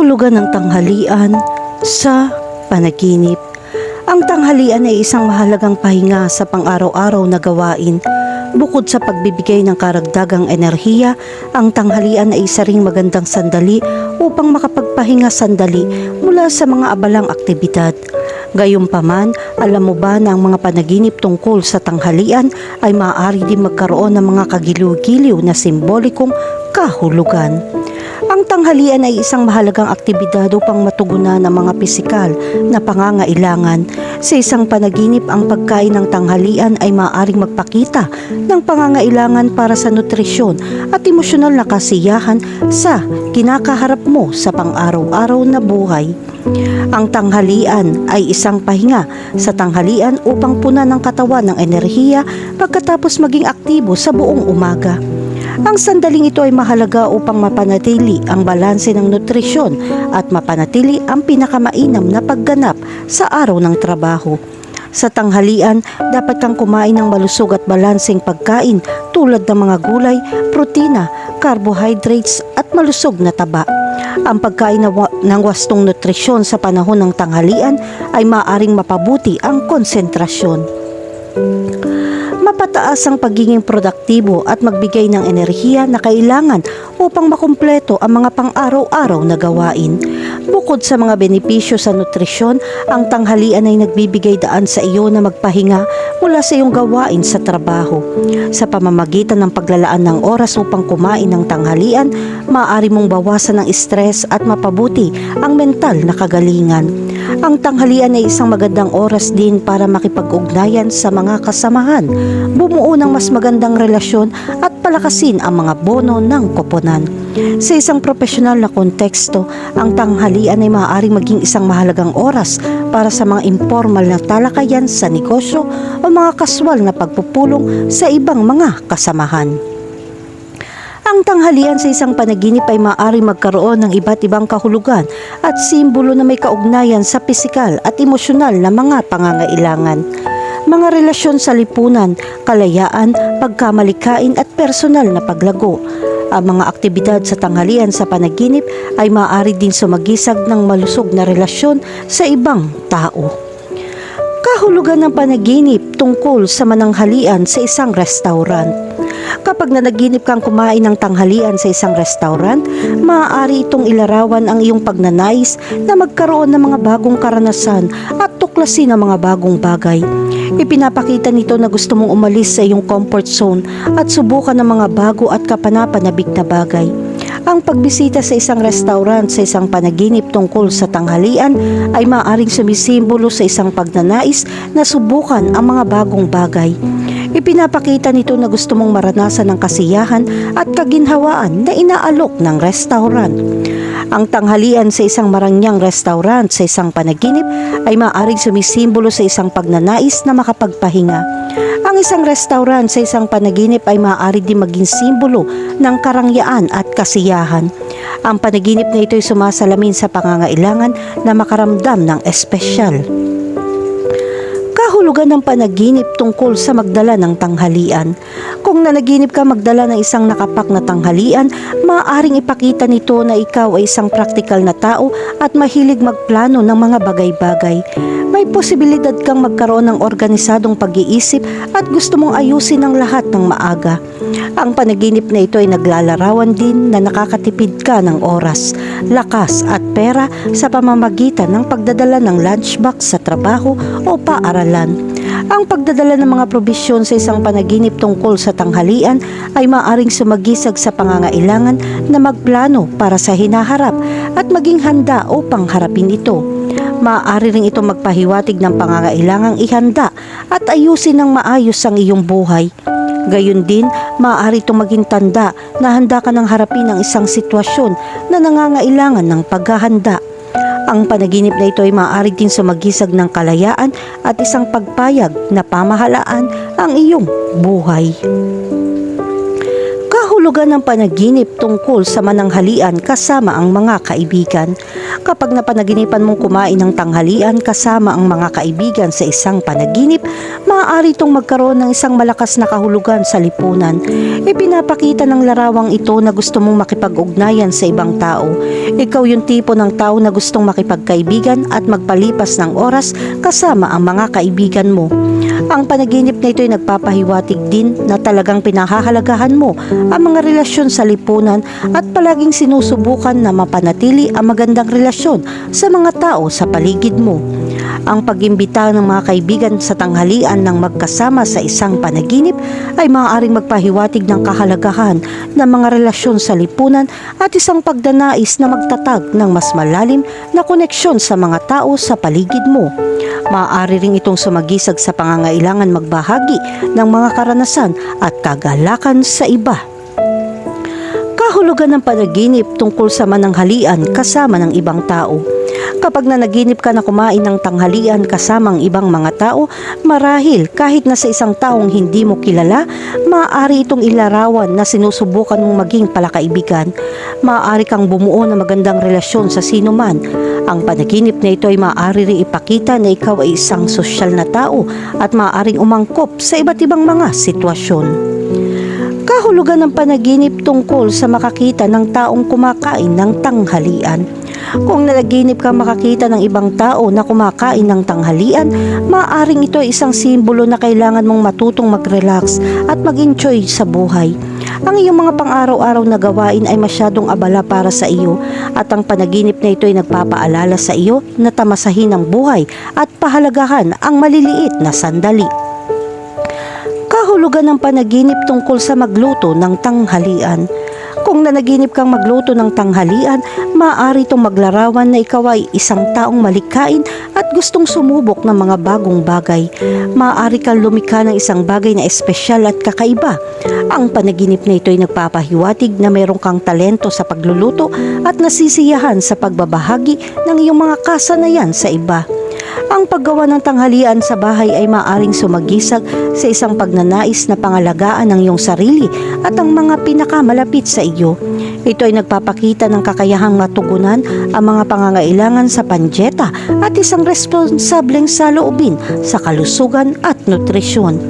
Kahulugan ng tanghalian sa panaginip. Ang tanghalian ay isang mahalagang pahinga sa pang-araw-araw na gawain. Bukod sa pagbibigay ng karagdagang enerhiya, ang tanghalian ay isa ring magandang sandali upang makapagpahinga sandali mula sa mga abalang aktibidad. Gayunpaman, alam mo ba na ang mga panaginip tungkol sa tanghalian ay maaari din magkaroon ng mga kagiliw-giliw na simbolikong kahulugan. Ang tanghalian ay isang mahalagang aktibidad upang matugunan ang mga pisikal na pangangailangan. Sa isang panaginip, ang pagkain ng tanghalian ay maaaring magpakita ng pangangailangan para sa nutrisyon at emosyonal na kasiyahan sa kinakaharap mo sa pang-araw-araw na buhay. Ang tanghalian ay isang pahinga sa tanghalian upang punan ng katawan ng enerhiya pagkatapos maging aktibo sa buong umaga. Ang sandaling ito ay mahalaga upang mapanatili ang balanse ng nutrisyon at mapanatili ang pinakamainam na pagganap sa araw ng trabaho. Sa tanghalian, dapat kang kumain ng malusog at balanseng pagkain tulad ng mga gulay, protina, carbohydrates at malusog na taba. Ang pagkain ng wastong nutrisyon sa panahon ng tanghalian ay maaring mapabuti ang konsentrasyon mapataas ang pagiging produktibo at magbigay ng enerhiya na kailangan upang makumpleto ang mga pang-araw-araw na gawain. Bukod sa mga benepisyo sa nutrisyon, ang tanghalian ay nagbibigay daan sa iyo na magpahinga mula sa iyong gawain sa trabaho. Sa pamamagitan ng paglalaan ng oras upang kumain ng tanghalian, maaari mong bawasan ang stress at mapabuti ang mental na kagalingan. Ang tanghalian ay isang magandang oras din para makipag-ugnayan sa mga kasamahan, bumuo ng mas magandang relasyon at palakasin ang mga bono ng koponan. Sa isang profesional na konteksto, ang tanghalian ay maaaring maging isang mahalagang oras para sa mga informal na talakayan sa negosyo o mga kaswal na pagpupulong sa ibang mga kasamahan. Ang tanghalian sa isang panaginip ay maaari magkaroon ng iba't ibang kahulugan at simbolo na may kaugnayan sa pisikal at emosyonal na mga pangangailangan. Mga relasyon sa lipunan, kalayaan, pagkamalikain at personal na paglago. Ang mga aktibidad sa tanghalian sa panaginip ay maaari din sumagisag ng malusog na relasyon sa ibang tao. Kahulugan ng panaginip tungkol sa mananghalian sa isang restaurant. Kapag nanaginip kang kumain ng tanghalian sa isang restaurant, maaari itong ilarawan ang iyong pagnanais na magkaroon ng mga bagong karanasan at tuklasin ang mga bagong bagay. Ipinapakita nito na gusto mong umalis sa iyong comfort zone at subukan ng mga bago at kapanapanabik na bagay. Ang pagbisita sa isang restaurant sa isang panaginip tungkol sa tanghalian ay maaaring sumisimbolo sa isang pagnanais na subukan ang mga bagong bagay. Ipinapakita nito na gusto mong maranasan ng kasiyahan at kaginhawaan na inaalok ng restaurant. Ang tanghalian sa isang marangyang restaurant sa isang panaginip ay maaaring sumisimbolo sa isang pagnanais na makapagpahinga. Ang isang restaurant sa isang panaginip ay maaari din maging simbolo ng karangyaan at kasiyahan. Ang panaginip na ito ay sumasalamin sa pangangailangan na makaramdam ng espesyal. Kahulugan ng panaginip tungkol sa magdala ng tanghalian. Kung nanaginip ka magdala ng isang nakapak na tanghalian, maaaring ipakita nito na ikaw ay isang praktikal na tao at mahilig magplano ng mga bagay-bagay. May posibilidad kang magkaroon ng organisadong pag-iisip at gusto mong ayusin ang lahat ng maaga. Ang panaginip na ito ay naglalarawan din na nakakatipid ka ng oras, lakas at pera sa pamamagitan ng pagdadala ng lunchbox sa trabaho o paaralan. Ang pagdadala ng mga probisyon sa isang panaginip tungkol sa tanghalian ay maaring sumagisag sa pangangailangan na magplano para sa hinaharap at maging handa upang harapin ito. Maaari rin ito magpahiwatig ng pangangailangang ihanda at ayusin ng maayos ang iyong buhay. Gayon din, maaari itong maging tanda na handa ka ng harapin ang isang sitwasyon na nangangailangan ng paghahanda. Ang panaginip na ito ay maaari din sumagisag ng kalayaan at isang pagpayag na pamahalaan ang iyong buhay. Kahulugan ng panaginip tungkol sa mananghalian kasama ang mga kaibigan. Kapag napanaginipan mong kumain ng tanghalian kasama ang mga kaibigan sa isang panaginip, maaari itong magkaroon ng isang malakas na kahulugan sa lipunan. Ipinapakita ng larawang ito na gusto mong makipag-ugnayan sa ibang tao. Ikaw yung tipo ng tao na gustong makipagkaibigan at magpalipas ng oras kasama ang mga kaibigan mo. Ang panaginip na ito ay nagpapahiwatig din na talagang pinahahalagahan mo ang mga relasyon sa lipunan at palaging sinusubukan na mapanatili ang magandang relasyon sa mga tao sa paligid mo. Ang pag-imbita ng mga kaibigan sa tanghalian ng magkasama sa isang panaginip ay maaaring magpahiwatig ng kahalagahan ng mga relasyon sa lipunan at isang pagdanais na magtatag ng mas malalim na koneksyon sa mga tao sa paligid mo. Maaari ring itong sumagisag sa pangangailangan magbahagi ng mga karanasan at kagalakan sa iba. Kahulugan ng panaginip tungkol sa mananghalian kasama ng ibang tao. Kapag nanaginip ka na kumain ng tanghalian kasama ang ibang mga tao, marahil kahit na sa isang taong hindi mo kilala, maaari itong ilarawan na sinusubukan mong maging palakaibigan. Maaari kang bumuo ng magandang relasyon sa sino man. Ang panaginip na ito ay maaari ring ipakita na ikaw ay isang sosyal na tao at maaaring umangkop sa iba't ibang mga sitwasyon. Kahulugan ng panaginip tungkol sa makakita ng taong kumakain ng tanghalian. Kung nalaginip ka makakita ng ibang tao na kumakain ng tanghalian, maaaring ito ay isang simbolo na kailangan mong matutong mag-relax at mag-enjoy sa buhay. Ang iyong mga pang-araw-araw na gawain ay masyadong abala para sa iyo at ang panaginip na ito ay nagpapaalala sa iyo na tamasahin ang buhay at pahalagahan ang maliliit na sandali kahulugan ng panaginip tungkol sa magluto ng tanghalian. Kung nanaginip kang magluto ng tanghalian, maaari itong maglarawan na ikaw ay isang taong malikain at gustong sumubok ng mga bagong bagay. Maaari kang lumikha ng isang bagay na espesyal at kakaiba. Ang panaginip na ito ay nagpapahiwatig na meron kang talento sa pagluluto at nasisiyahan sa pagbabahagi ng iyong mga kasanayan sa iba. Ang paggawa ng tanghalian sa bahay ay maaring sumagisag sa isang pagnanais na pangalagaan ng iyong sarili at ang mga pinakamalapit sa iyo. Ito ay nagpapakita ng kakayahang matugunan ang mga pangangailangan sa panjeta at isang responsableng saloobin sa kalusugan at nutrisyon.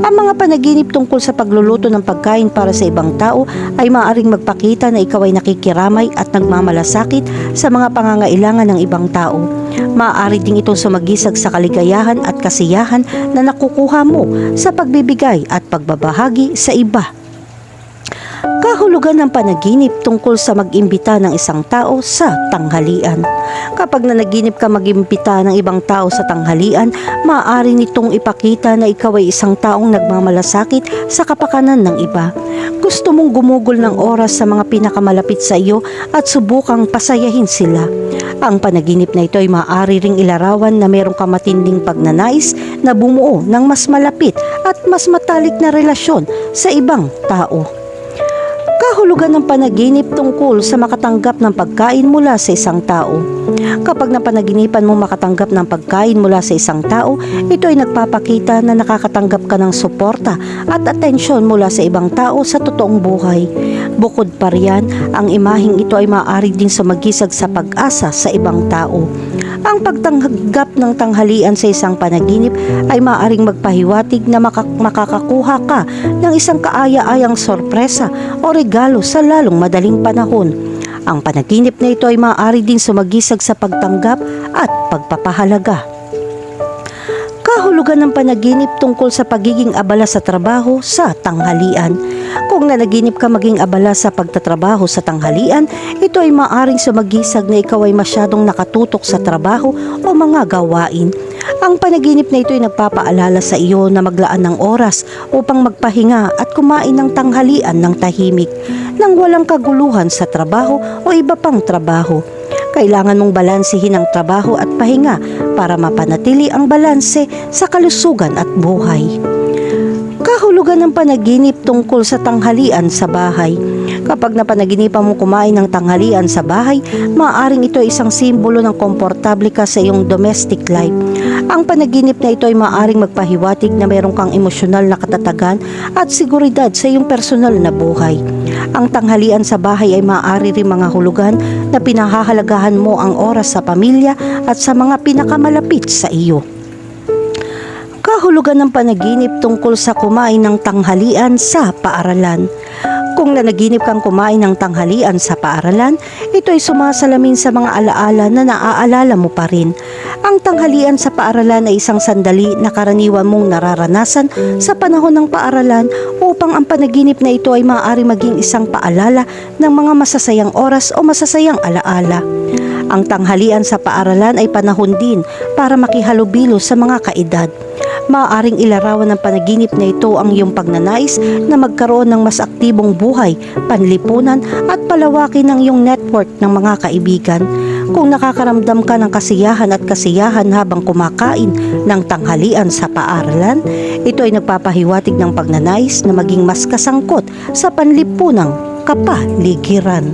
Ang mga panaginip tungkol sa pagluluto ng pagkain para sa ibang tao ay maaaring magpakita na ikaw ay nakikiramay at nagmamalasakit sa mga pangangailangan ng ibang tao. Maaari ding itong sumagisag sa kaligayahan at kasiyahan na nakukuha mo sa pagbibigay at pagbabahagi sa iba. Kahulugan ng panaginip tungkol sa mag-imbita ng isang tao sa tanghalian. Kapag nanaginip ka mag-imbita ng ibang tao sa tanghalian, maaari nitong ipakita na ikaw ay isang taong nagmamalasakit sa kapakanan ng iba. Gusto mong gumugol ng oras sa mga pinakamalapit sa iyo at subukang pasayahin sila. Ang panaginip na ito ay maaari ring ilarawan na mayroong ka matinding pagnanais na bumuo ng mas malapit at mas matalik na relasyon sa ibang tao. Kahulugan ng panaginip tungkol sa makatanggap ng pagkain mula sa isang tao. Kapag napanaginipan mo makatanggap ng pagkain mula sa isang tao, ito ay nagpapakita na nakakatanggap ka ng suporta at atensyon mula sa ibang tao sa totoong buhay. Bukod pa riyan, ang imaheng ito ay maaari din sumagisag sa pag-asa sa ibang tao. Ang pagtanggap ng tanghalian sa isang panaginip ay maaaring magpahiwatig na maka- makakakuha ka ng isang kaaya-ayang sorpresa o regalo sa lalong madaling panahon. Ang panaginip na ito ay maaari din sumagisag sa pagtanggap at pagpapahalaga. Kahulugan ng panaginip tungkol sa pagiging abala sa trabaho sa tanghalian. Kung nanaginip ka maging abala sa pagtatrabaho sa tanghalian, ito ay maaring sumagisag na ikaw ay masyadong nakatutok sa trabaho o mga gawain. Ang panaginip na ito ay nagpapaalala sa iyo na maglaan ng oras upang magpahinga at kumain ng tanghalian ng tahimik nang walang kaguluhan sa trabaho o iba pang trabaho. Kailangan mong balansehin ang trabaho at pahinga para mapanatili ang balanse sa kalusugan at buhay. Kahulugan ng panaginip tungkol sa tanghalian sa bahay. Kapag napanaginipan mo kumain ng tanghalian sa bahay, maaaring ito ay isang simbolo ng komportable ka sa iyong domestic life. Ang panaginip na ito ay maaaring magpahiwatig na mayroon kang emosyonal na katatagan at seguridad sa iyong personal na buhay. Ang tanghalian sa bahay ay maaari rin mga hulugan na pinahahalagahan mo ang oras sa pamilya at sa mga pinakamalapit sa iyo. Kahulugan ng panaginip tungkol sa kumain ng tanghalian sa paaralan. Kung nanaginip kang kumain ng tanghalian sa paaralan, ito ay sumasalamin sa mga alaala na naaalala mo pa rin. Ang tanghalian sa paaralan ay isang sandali na karaniwan mong nararanasan sa panahon ng paaralan upang ang panaginip na ito ay maaari maging isang paalala ng mga masasayang oras o masasayang alaala. Ang tanghalian sa paaralan ay panahon din para makihalubilo sa mga kaedad. Maaaring ilarawan ng panaginip na ito ang iyong pagnanais na magkaroon ng mas aktibong buhay, panlipunan at palawakin ng iyong network ng mga kaibigan. Kung nakakaramdam ka ng kasiyahan at kasiyahan habang kumakain ng tanghalian sa paaralan, ito ay nagpapahiwatig ng pagnanais na maging mas kasangkot sa panlipunang kapaligiran.